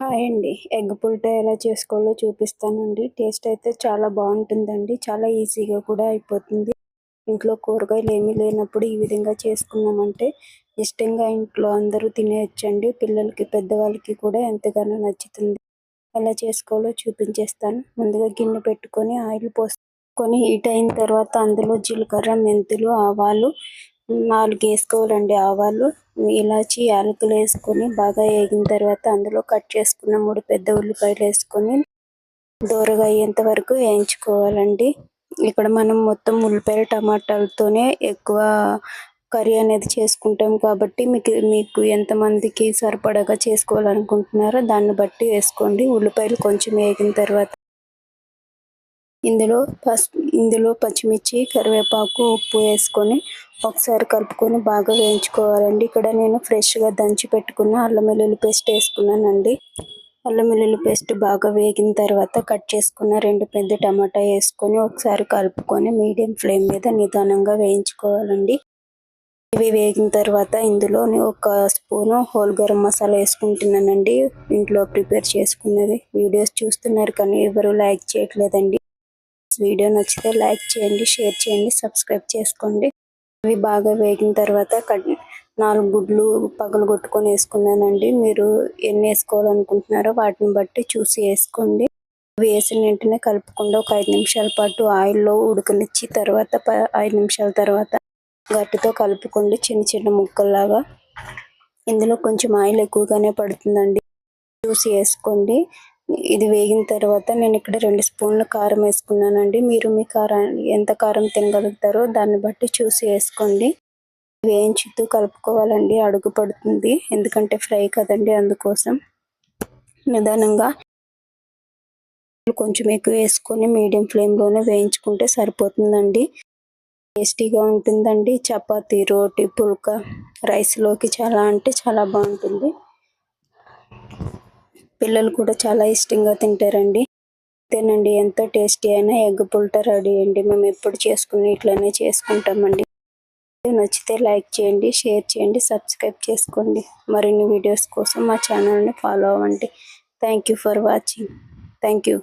Hi అండి. Egg పుల్టా ఎలా చేసుకోవాలో చూపిస్తానండి. టేస్ట్ అయితే చాలా బాగుంటుందండి. చాలా ఈజీగా కూడా అయిపోతుంది. ఇంట్లో కూరగాయలు ఏమీ లేనప్పుడు ఈ విధంగా చేసుకున్నామంటే ఇష్టంగా ఇంట్లో అందరూ తినేయచ్చండి. పిల్లలకి పెద్దవాళ్ళకి కూడా ఎంతగానో నచ్చుతుంది. ఎలా చేసుకోవాలో చూపించేస్తాను. ముందుగా గిన్నె పెట్టుకొని ఆయిల్ పోసుకొని హీట్ అయిన తర్వాత అందులో జీలకర్ర మెంతులు ఆవాలు నాలుగు వేసుకోవాలండి ఆవాలు ఇలాచి యాలకులు వేసుకొని బాగా వేగిన తర్వాత అందులో కట్ చేసుకున్న మూడు పెద్ద ఉల్లిపాయలు వేసుకొని దూరగా అయ్యేంత వరకు వేయించుకోవాలండి. ఇక్కడ మనం మొత్తం ఉల్లిపాయలు టమాటాలతోనే ఎక్కువ కర్రీ అనేది చేసుకుంటాం కాబట్టి మీకు మీకు ఎంతమందికి సరిపడగా చేసుకోవాలనుకుంటున్నారో దాన్ని బట్టి వేసుకోండి. ఉల్లిపాయలు కొంచెం వేగిన తర్వాత ఇందులో ఫస్ట్ ఇందులో పచ్చిమిర్చి కరివేపాకు ఉప్పు వేసుకొని ఒకసారి కలుపుకొని బాగా వేయించుకోవాలండి. ఇక్కడ నేను ఫ్రెష్గా దంచి పెట్టుకున్న అల్లం వెల్లుల్లి పేస్ట్ వేసుకున్నానండి. అల్లం వెల్లుల్లి పేస్ట్ బాగా వేగిన తర్వాత కట్ చేసుకున్న రెండు పెద్ద టమాటా వేసుకొని ఒకసారి కలుపుకొని మీడియం ఫ్లేమ్ మీద నిదానంగా వేయించుకోవాలండి. ఇవి వేగిన తర్వాత ఇందులో ఒక స్పూను హోల్ గరం మసాలా వేసుకుంటున్నానండి. ఇంట్లో ప్రిపేర్ చేసుకున్నది. వీడియోస్ చూస్తున్నారు కానీ ఎవరు లైక్ చేయట్లేదండి. వీడియో నచ్చితే లైక్ చేయండి షేర్ చేయండి సబ్స్క్రైబ్ చేసుకోండి. అవి బాగా వేగిన తర్వాత నాలుగు గుడ్లు పగలు కొట్టుకొని వేసుకున్నానండి. మీరు ఎన్ని వేసుకోవాలనుకుంటున్నారో వాటిని బట్టి చూసి వేసుకోండి. వేసిన వెంటనే కలుపుకుండా ఒక ఐదు నిమిషాల పాటు ఆయిల్లో ఉడకనిచ్చి తర్వాత ఐదు నిమిషాల తర్వాత గట్టితో కలుపుకోండి చిన్న చిన్న ముక్కల్లాగా. ఇందులో కొంచెం ఆయిల్ ఎక్కువగానే పడుతుందండి. చూసి వేసుకోండి. ఇది వేగిన తర్వాత నేను ఇక్కడ రెండు స్పూన్ల కారం వేసుకున్నానండి. మీరు మీ కారం ఎంత కారం తినగలుగుతారో దాన్ని బట్టి చూసి వేసుకోండి. వేయించుతూ కలుపుకోవాలండి. అడుగు పడుతుంది. ఎందుకంటే ఫ్రై కదండి అందుకోసం. నిదానంగా కొంచెం ఎక్కువ వేసుకొని మీడియం ఫ్లేమ్లోనే వేయించుకుంటే సరిపోతుందండి. టేస్టీగా ఉంటుందండి. చపాతీ రోటీ పుల్కా రైస్లోకి చాలా అంటే చాలా బాగుంటుంది. పిల్లలు కూడా చాలా ఇష్టంగా తింటారండి. తినండి ఎంతో టేస్టీ అయినా ఎగ్ పుల్టా రెడీ అండి. మేము ఎప్పుడు చేసుకుని ఇట్లనే చేసుకుంటామండి. నచ్చితే లైక్ చేయండి షేర్ చేయండి సబ్స్క్రైబ్ చేసుకోండి. మరిన్ని వీడియోస్ కోసం మా ఛానల్ని ఫాలో అవ్వండి. Thank you for watching. Thank you.